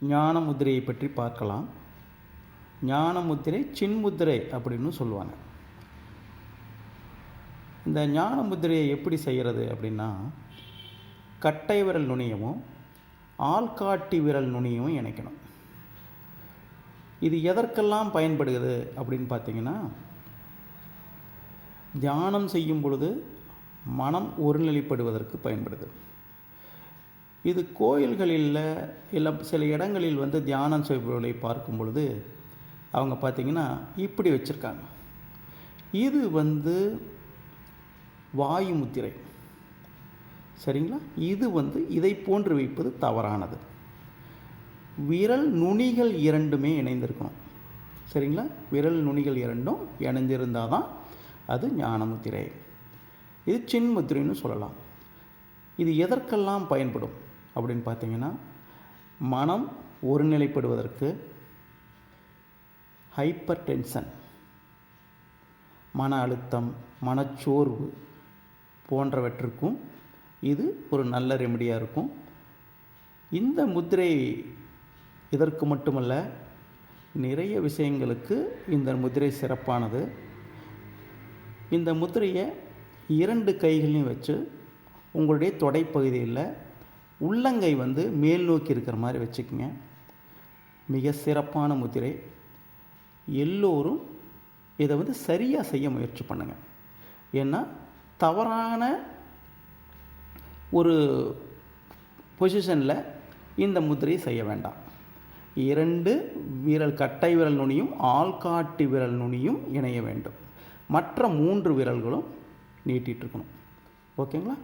ஞான முதிரையை பற்றி பார்க்கலாம். ஞான முத்திரை சின்முத்திரை அப்படின்னு சொல்லுவாங்க. இந்த ஞான முத்திரையை எப்படி செய்கிறது அப்படின்னா கட்டை விரல் நுனியமும் ஆள்காட்டி விரல் நுனியமும் இணைக்கணும். இது எதற்கெல்லாம் பயன்படுகிறது அப்படின்னு பார்த்தீங்கன்னா தியானம் செய்யும் பொழுது மனம் ஒருநிலைப்படுவதற்கு பயன்படுது. இது கோயில்களில் இல்லை சில இடங்களில் வந்து தியானம் செய்பவர்களை பார்க்கும் பொழுது அவங்க பார்த்திங்கன்னா இப்படி வச்சுருக்காங்க. இது வந்து வாயு முத்திரை சரிங்களா? இது வந்து இதை போன்று வைப்பது தவறானது. விரல் நுனிகள் இரண்டுமே இணைந்திருக்கணும். சரிங்களா? விரல் நுனிகள் இரண்டும் இணைந்திருந்தால் தான் அது ஞானமுத்திரை. இது சின்முத்திரைன்னு சொல்லலாம். இது எதற்கெல்லாம் பயன்படும்? அப்படின்னு பார்த்தீங்கன்னா மனம் ஒருநிலைப்படுவதற்கு ஹைப்பர் டென்ஷன் மன அழுத்தம் மனச்சோர்வு போன்றவற்றுக்கும் இது ஒரு நல்ல ரெமடியாக இருக்கும். இந்த முத்திரை இதற்கு மட்டுமல்ல நிறைய விஷயங்களுக்கு இந்த முதிரை சிறப்பானது. இந்த முத்திரையை இரண்டு கைகளையும் வச்சு உங்களுடைய தொடைப்பகுதியில் உள்ளங்கை வந்து மேல் நோக்கி இருக்கிற மாதிரி வச்சுக்கோங்க. மிக சிறப்பான முதிரை எல்லோரும் இதை வந்து சரியாக செய்ய முயற்சி பண்ணுங்கள் ஏன்னா தவறான ஒரு பொசிஷனில் இந்த முத்திரையை செய்ய வேண்டாம். இரண்டு விரல் கட்டை விரல் நுனியும் ஆள்காட்டி விரல் நுனியும் இணைய வேண்டும். மற்ற மூன்று விரல்களும் நீட்டிகிட்ருக்கணும் ஓகேங்களா?